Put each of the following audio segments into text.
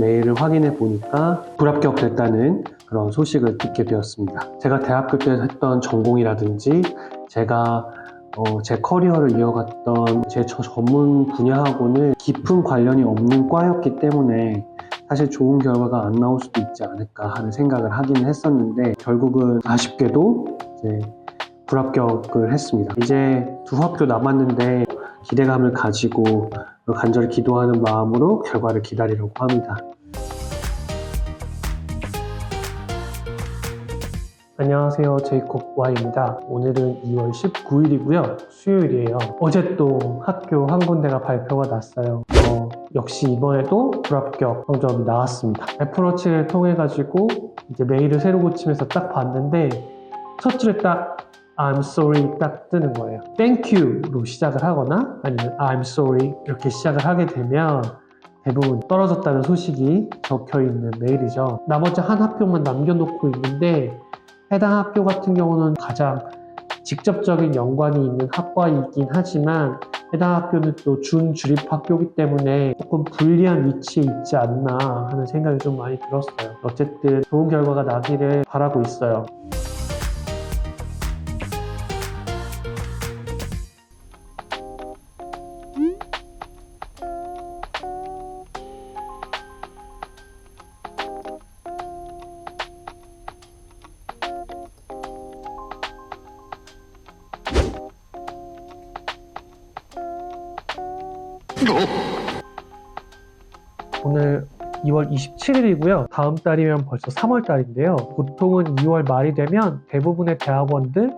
메일을 확인해 보니까 불합격됐다는 그런 소식을 듣게 되었습니다. 제가 대학교 때 했던 전공이라든지 제가 어, 제 커리어를 이어갔던 제 저- 전문 분야하고는 깊은 관련이 없는 과였기 때문에 사실 좋은 결과가 안 나올 수도 있지 않을까 하는 생각을 하기는 했었는데 결국은 아쉽게도 이제 불합격을 했습니다. 이제 두 학교 남았는데 기대감을 가지고 간절히 기도하는 마음으로 결과를 기다리려고 합니다. 안녕하세요. 제이콥 Y입니다. 오늘은 2월 19일이고요. 수요일이에요. 어제 또 학교 한 군데가 발표가 났어요. 어, 역시 이번에도 불합격 성적이 나왔습니다. 애플워치를 통해 가지고 이제 메일을 새로 고치면서 딱 봤는데 첫 줄에 딱 I'm sorry 딱 뜨는 거예요. Thank you로 시작을 하거나 아니면 I'm sorry 이렇게 시작을 하게 되면 대부분 떨어졌다는 소식이 적혀 있는 메일이죠. 나머지 한 학교만 남겨놓고 있는데 해당 학교 같은 경우는 가장 직접적인 연관이 있는 학과이긴 하지만 해당 학교는 또 준주립 학교이기 때문에 조금 불리한 위치에 있지 않나 하는 생각이 좀 많이 들었어요. 어쨌든 좋은 결과가 나기를 바라고 있어요. 오늘 2월 27일이고요. 다음 달이면 벌써 3월 달인데요. 보통은 2월 말이 되면 대부분의 대학원들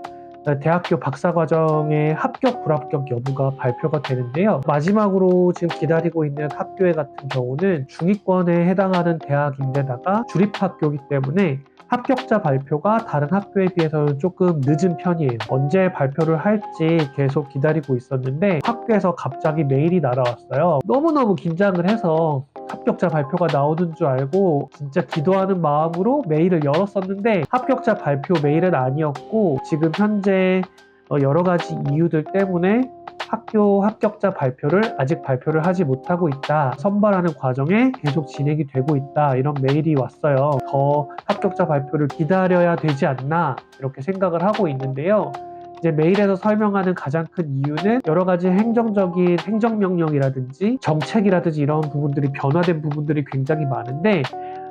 대학교 박사과정의 합격, 불합격 여부가 발표가 되는데요. 마지막으로 지금 기다리고 있는 학교의 같은 경우는 중위권에 해당하는 대학인데다가 주립학교이기 때문에 합격자 발표가 다른 학교에 비해서는 조금 늦은 편이에요. 언제 발표를 할지 계속 기다리고 있었는데 학교에서 갑자기 메일이 날아왔어요. 너무너무 긴장을 해서 합격자 발표가 나오는 줄 알고 진짜 기도하는 마음으로 메일을 열었었는데 합격자 발표 메일은 아니었고 지금 현재 어, 여러 가지 이유들 때문에 학교 합격자 발표를 아직 발표를 하지 못하고 있다. 선발하는 과정에 계속 진행이 되고 있다. 이런 메일이 왔어요. 더 합격자 발표를 기다려야 되지 않나 이렇게 생각을 하고 있는데요. 이제 메일에서 설명하는 가장 큰 이유는 여러 가지 행정적인 행정명령이라든지 정책이라든지 이런 부분들이 변화된 부분들이 굉장히 많은데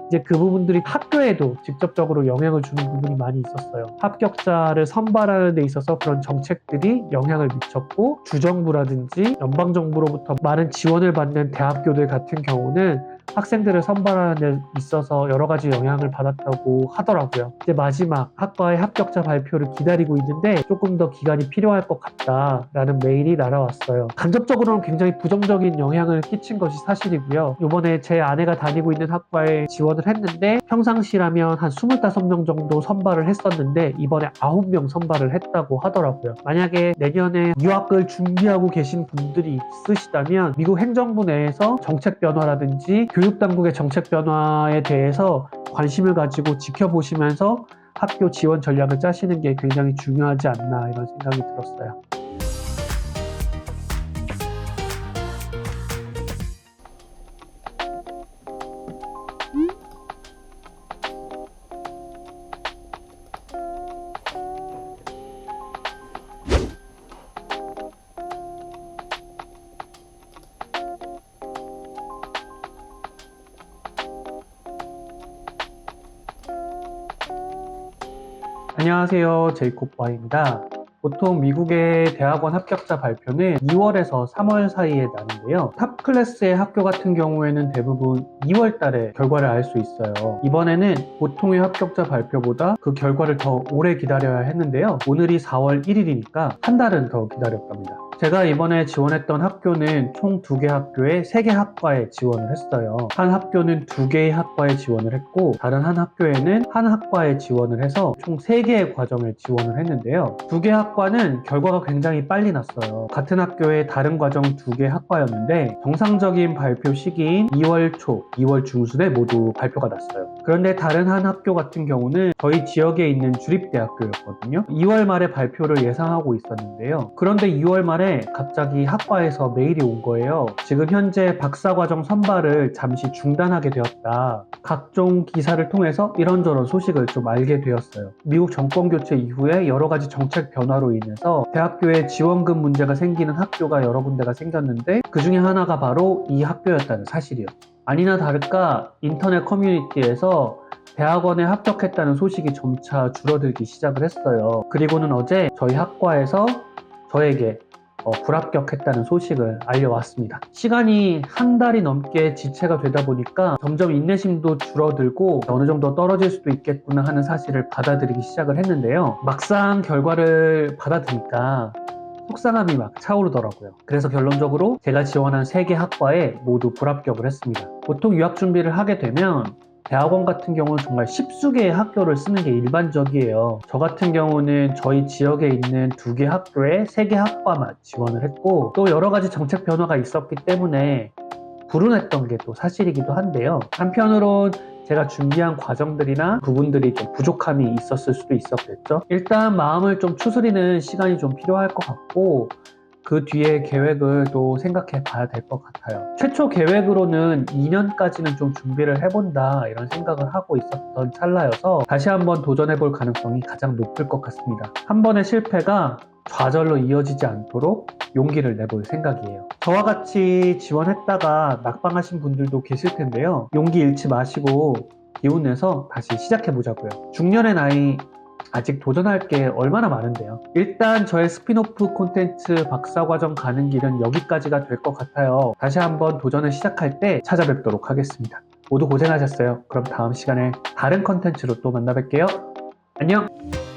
이제 그 부분들이 학교에도 직접적으로 영향을 주는 부분이 많이 있었어요. 합격자를 선발하는 데 있어서 그런 정책들이 영향을 미쳤고 주정부라든지 연방정부로부터 많은 지원을 받는 대학교들 같은 경우는 학생들을 선발하는 데 있어서 여러 가지 영향을 받았다고 하더라고요. 이제 마지막 학과의 합격자 발표를 기다리고 있는데 조금 더 기간이 필요할 것 같다라는 메일이 날아왔어요. 간접적으로는 굉장히 부정적인 영향을 끼친 것이 사실이고요. 이번에 제 아내가 다니고 있는 학과에 지원을 했는데 평상시라면 한 25명 정도 선발을 했었는데 이번에 9명 선발을 했다고 하더라고요. 만약에 내년에 유학을 준비하고 계신 분들이 있으시다면 미국 행정부 내에서 정책 변화라든지 교육당국의 정책 변화에 대해서 관심을 가지고 지켜보시면서 학교 지원 전략을 짜시는 게 굉장히 중요하지 않나 이런 생각이 들었어요. 안녕하세요. 제이콥 와입니다. 보통 미국의 대학원 합격자 발표는 2월에서 3월 사이에 나는데요. 탑 클래스의 학교 같은 경우에는 대부분 2월 달에 결과를 알 수 있어요. 이번에는 보통의 합격자 발표보다 그 결과를 더 오래 기다려야 했는데요. 오늘이 4월 1일이니까 한 달은 더 기다렸답니다. 제가 이번에 지원했던 학교는 총 두 개 학교에 세 개 학과에 지원을 했어요. 한 학교는 두 개의 학과에 지원을 했고 다른 한 학교에는 한 학과에 지원을 해서 총 세 개의 과정을 지원을 했는데요. 두 개 학과는 결과가 굉장히 빨리 났어요. 같은 학교의 다른 과정 두 개 학과였는데 정상적인 발표 시기인 2월 초, 2월 중순에 모두 발표가 났어요. 그런데 다른 한 학교 같은 경우는 저희 지역에 있는 주립대학교였거든요. 2월 말에 발표를 예상하고 있었는데요. 그런데 2월 말에 갑자기 학과에서 메일이 온 거예요. 지금 현재 박사과정 선발을 잠시 중단하게 되었다. 각종 기사를 통해서 이런저런 소식을 좀 알게 되었어요. 미국 정권 교체 이후에 여러 가지 정책 변화로 인해서 대학교에 지원금 문제가 생기는 학교가 여러 군데가 생겼는데 그 중에 하나가 바로 이 학교였다는 사실이요. 아니나 다를까 인터넷 커뮤니티에서 대학원에 합격했다는 소식이 점차 줄어들기 시작을 했어요. 그리고는 어제 저희 학과에서 저에게 어, 불합격했다는 소식을 알려왔습니다. 시간이 한 달이 넘게 지체가 되다 보니까 점점 인내심도 줄어들고 어느 정도 떨어질 수도 있겠구나 하는 사실을 받아들이기 시작을 했는데요. 막상 결과를 받아들니까 속상함이 막 차오르더라고요. 그래서 결론적으로 제가 지원한 세개 학과에 모두 불합격을 했습니다. 보통 유학 준비를 하게 되면 대학원 같은 경우는 정말 십수 개의 학교를 쓰는 게 일반적이에요. 저 같은 경우는 저희 지역에 있는 두 개 학교에 세 개 학과만 지원을 했고 또 여러 가지 정책 변화가 있었기 때문에 불운했던 게 또 사실이기도 한데요. 한편으론 제가 준비한 과정들이나 부분들이 좀 부족함이 있었을 수도 있었겠죠. 일단 마음을 좀 추스리는 시간이 좀 필요할 것 같고 그 뒤에 계획을 또 생각해 봐야 될 것 같아요. 최초 계획으로는 2년까지는 좀 준비를 해본다 이런 생각을 하고 있었던 찰나여서 다시 한번 도전해 볼 가능성이 가장 높을 것 같습니다. 한 번의 실패가 좌절로 이어지지 않도록 용기를 내볼 생각이에요. 저와 같이 지원했다가 낙방하신 분들도 계실 텐데요. 용기 잃지 마시고 기운 내서 다시 시작해 보자고요. 중년의 나이 아직 도전할 게 얼마나 많은데요. 일단 저의 스피노프 콘텐츠 박사과정 가는 길은 여기까지가 될 것 같아요. 다시 한번 도전을 시작할 때 찾아뵙도록 하겠습니다. 모두 고생하셨어요. 그럼 다음 시간에 다른 콘텐츠로 또 만나 뵐게요. 안녕!